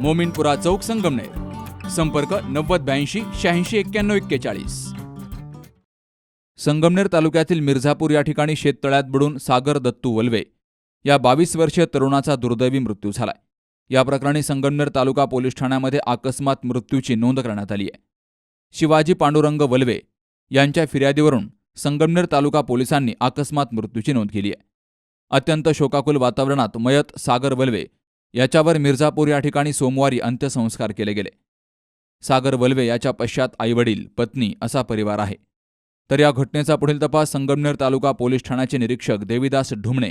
मोमिनपुरा चौक संगमनेर. संपर्क नव्वद ब्याऐंशी शहाऐंशी एक्क्याण्णव एक्केचाळीस. संगमनेर तालुक्यातील मिर्झापूर या ठिकाणी शेततळ्यात बुडून सागर दत्तू वल्वे या बावीस वर्षीय तरुणाचा दुर्दैवी मृत्यू झालाय. या प्रकरणी संगमनेर तालुका पोलीस ठाण्यामध्ये अकस्मात मृत्यूची नोंद करण्यात आली आहे शिवाजी पांडुरंग वल्वे यांच्या फिर्यादीवरून संगमनेर तालुका पोलिसांनी अकस्मात मृत्यूची नोंद केली आहे अत्यंत शोकाकुल वातावरणात मयत सागर वल्वे याच्यावर मिर्झापूर या ठिकाणी सोमवारी अंत्यसंस्कार केले गेले. सागर वल्वे याच्या पश्चात आईवडील पत्नी असा परिवार आहे. तर या घटनेचा पुढील तपास संगमनेर तालुका पोलीस ठाण्याचे निरीक्षक देविदास ढुमणे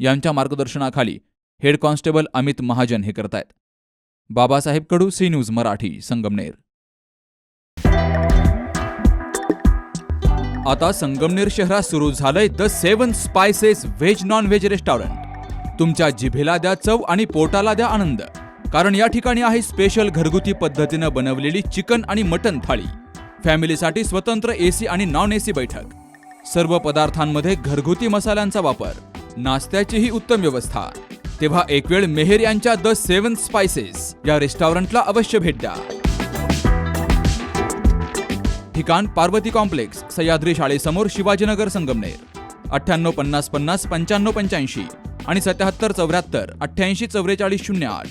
यांच्या मार्गदर्शनाखाली हेड कॉन्स्टेबल अमित महाजन हे करतायत. Babasaheb Kadu C news Marathi Sangamner. आता संगमनेर शहरात सुरू झालंय the seven spices veg non veg restaurant तुमच्या जिभेला द्या चव आणि पोटाला द्या आनंद. कारण या ठिकाणी आहे स्पेशल घरगुती पद्धतीनं बनवलेली चिकन आणि मटन थाळी. फॅमिलीसाठी स्वतंत्र एसी आणि नॉन एसी बैठक. सर्व पदार्थांमध्ये घरगुती मसाल्यांचा वापर. नाश्त्याचीही उत्तम व्यवस्था. तेव्हा एक वेळ मेहेर यांच्या द सेवन स्पायसेस या रेस्टॉरंटला अवश्य भेट द्या. ठिकाण पार्वती कॉम्प्लेक्स सह्याद्री शाळेसमोर शिवाजीनगर संगमनेर. अठ्ठ्याण्णव पन्नास पन्नास पंच्याण्णव पंच्याऐंशी. आणि सत्याहत्तर चौऱ्याहत्तर अठ्ठ्याऐंशी चौवेचाळीस शून्य आठ.